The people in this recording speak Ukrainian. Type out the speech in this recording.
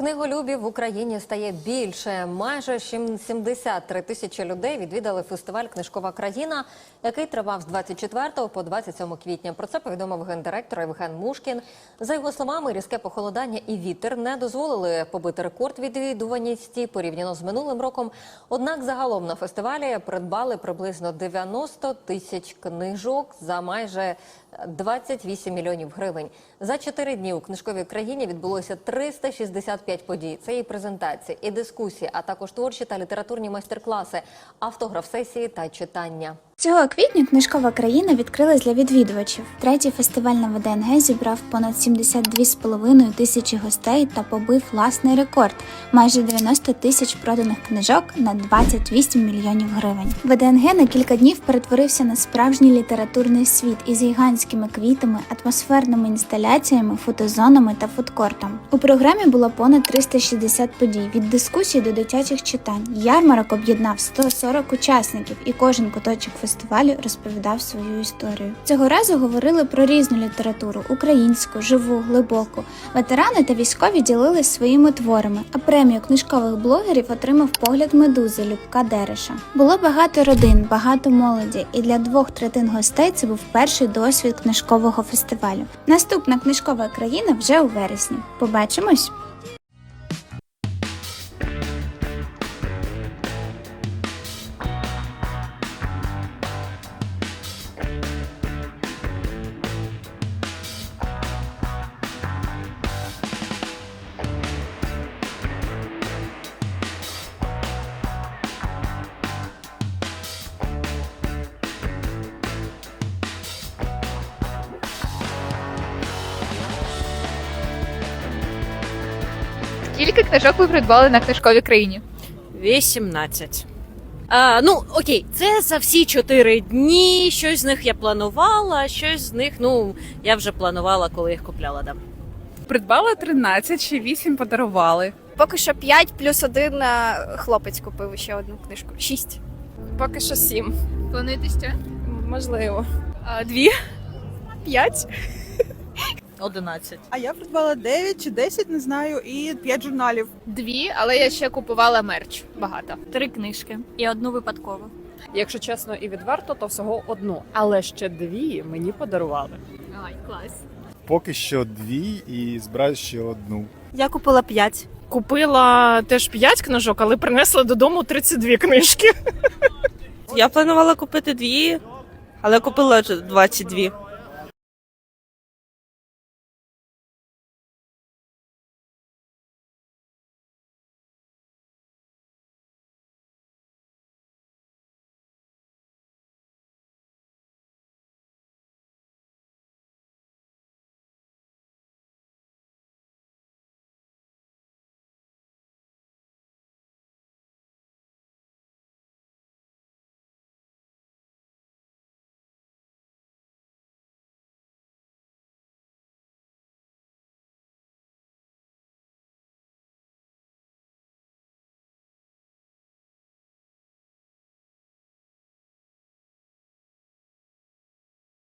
Книголюбів в Україні стає більше. Майже щем- 73 тисячі людей відвідали фестиваль Книжкова країна, який тривав з 24 по 27 квітня. Про це повідомив гендиректор Євген Мушкін. За його словами, різке похолодання і вітер не дозволили побити рекорд відвідуваності порівняно з минулим роком. Однак загалом на фестивалі придбали приблизно 90 тисяч книжок за майже 28 мільйонів гривень. За чотири дні у книжковій країні відбулося 365 подій. Це і презентації, і дискусії, а також творчі та літературні майстер-класи, автограф-сесії та читання. Цього квітня книжкова країна відкрилась для відвідувачів. Третій фестиваль на ВДНГ зібрав понад 72,5 тисячі гостей та побив власний рекорд майже 90 тисяч проданих книжок на 28 мільйонів гривень. ВДНГ на кілька днів перетворився на справжній літературний світ із гігантськими квітами, атмосферними інсталяціями, фотозонами та фудкортом. У програмі було понад 360 подій від дискусій до дитячих читань. Ярмарок об'єднав 140 учасників, і кожен куточок фестивалю розповідав свою історію. Цього разу говорили про різну літературу українську, живу, глибоку. Ветерани та військові ділились своїми творами, а премію книжкових блогерів отримав погляд медузи Любка Дереша. Було багато родин, багато молоді, і для двох третин гостей це був перший досвід книжкового фестивалю. Наступна книжкова країна вже у вересні. Побачимось! Скільки книжок ви придбали на книжковій країні? 18. А, ну, окей, це за всі чотири дні. Щось з них я планувала, щось з них, ну, я вже планувала, коли їх купляла. Да. Придбала 13, ще 8 подарували. Поки що 5 плюс один хлопець купив ще одну книжку. 6. Поки що сім. Плануєте ще? Можливо. А, дві. П'ять. 11. А я придбала 9 чи 10, не знаю, і 5 журналів. Дві, але я ще купувала мерч. Багато. Три книжки і одну випадково. Якщо чесно і відверто, то всього одну. Але ще дві мені подарували. Ай, клас. Поки що дві і збираю ще одну. Я купила 5. Купила теж п'ять книжок, але принесла додому 32 книжки. Я планувала купити дві, але купила 22.